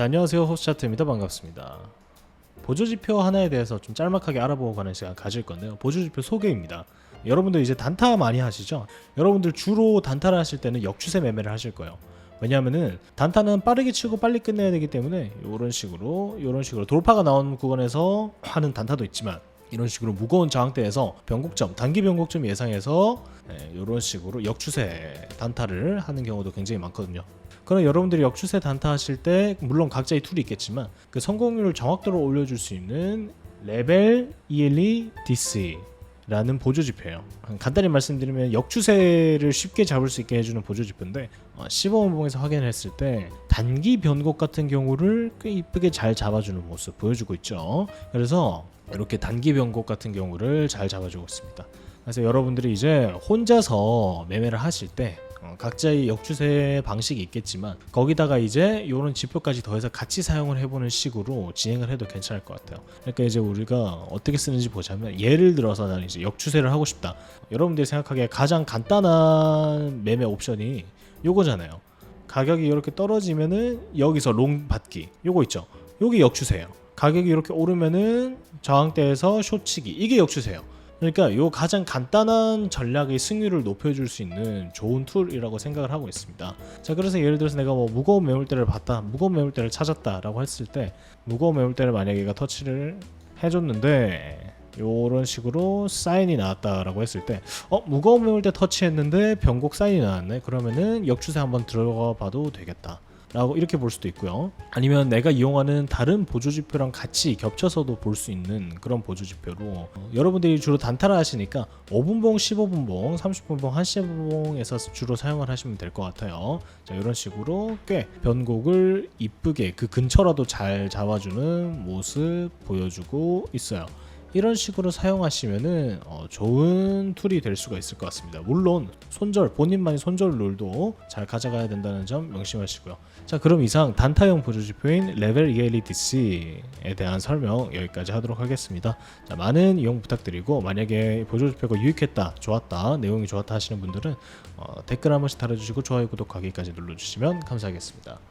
자, 안녕하세요. 호스차트입니다. 반갑습니다. 보조지표 하나에 대해서 좀 짤막하게 알아보고 가는 시간 가질 건데요. 보조지표 소개입니다. 여러분들 이제 단타 많이 하시죠? 여러분들 주로 단타를 하실 때는 역추세 매매를 하실 거예요. 왜냐하면은 단타는 빠르게 치고 빨리 끝내야 되기 때문에 이런 식으로 이런 식으로 돌파가 나온 구간에서 하는 단타도 있지만 이런 식으로 무거운 저항대에서 변곡점 단기 변곡점 예상해서 이런 식으로 역추세 단타를 하는 경우도 굉장히 많거든요. 그럼 여러분들이 역추세 단타 하실 때 물론 각자의 툴이 있겠지만 그 성공률을 정확도로 올려줄 수 있는 레벨 ELE DC 라는 보조 지표예요. 간단히 말씀드리면 역추세를 쉽게 잡을 수 있게 해주는 보조 지표인데 어, 확인했을 때 단기 변곡 같은 경우를 꽤 이쁘게 잘 잡아주는 모습 보여주고 있죠. 그래서 이렇게 단기 변곡 같은 경우를 잘 잡아주고 있습니다. 그래서 여러분들이 이제 혼자서 매매를 하실 때 어, 각자의 역추세 방식이 있겠지만 거기다가 이제 이런 지표까지 더해서 같이 사용을 해보는 식으로 진행을 해도 괜찮을 것 같아요. 그러니까 이제 우리가 어떻게 쓰는지 보자면 예를 들어서 나는 이제 역추세를 하고 싶다. 여러분들이 생각하기에 가장 간단한 매매 옵션이 요거잖아요. 가격이 이렇게 떨어지면은 여기서 롱 받기 요거 있죠. 요게 역추세예요. 가격이 이렇게 오르면은 저항대에서 숏치기 이게 역추세예요. 그러니까 요 가장 간단한 전략의 승률을 높여줄 수 있는 좋은 툴이라고 생각을 하고 있습니다. 자 그래서 예를 들어서 내가 뭐 무거운 매물대를 봤다, 무거운 매물대를 찾았다라고 했을 때 무거운 매물대를 만약에 얘가 터치를 해줬는데 요런 식으로 사인이 나왔다라고 했을 때 어 무거운 매물대 터치했는데 변곡 사인이 나왔네 그러면은 역추세 한번 들어가 봐도 되겠다 라고 이렇게 볼 수도 있고요. 아니면 내가 이용하는 다른 보조지표랑 같이 겹쳐서도 볼 수 있는 그런 보조지표로 어, 여러분들이 주로 단타를 하시니까 5분봉, 15분봉, 30분봉, 1시분봉에서 주로 사용을 하시면 될 것 같아요. 자 이런 식으로 꽤 변곡을 이쁘게 그 근처라도 잘 잡아주는 모습 보여주고 있어요 이런 식으로 사용하시면은 어, 좋은 툴이 될 수가 있을 것 같습니다. 물론 손절 본인만의 손절 룰도 잘 가져가야 된다는 점 명심하시고요. 자 그럼 이상 단타형 보조지표인 레벨 ELDC에 대한 설명 여기까지 하도록 하겠습니다. 자 많은 이용 부탁드리고 만약에 보조지표가 유익했다, 좋았다, 내용이 좋았다 하시는 분들은 어, 댓글 한 번씩 달아주시고 좋아요, 구독하기까지 눌러주시면 감사하겠습니다.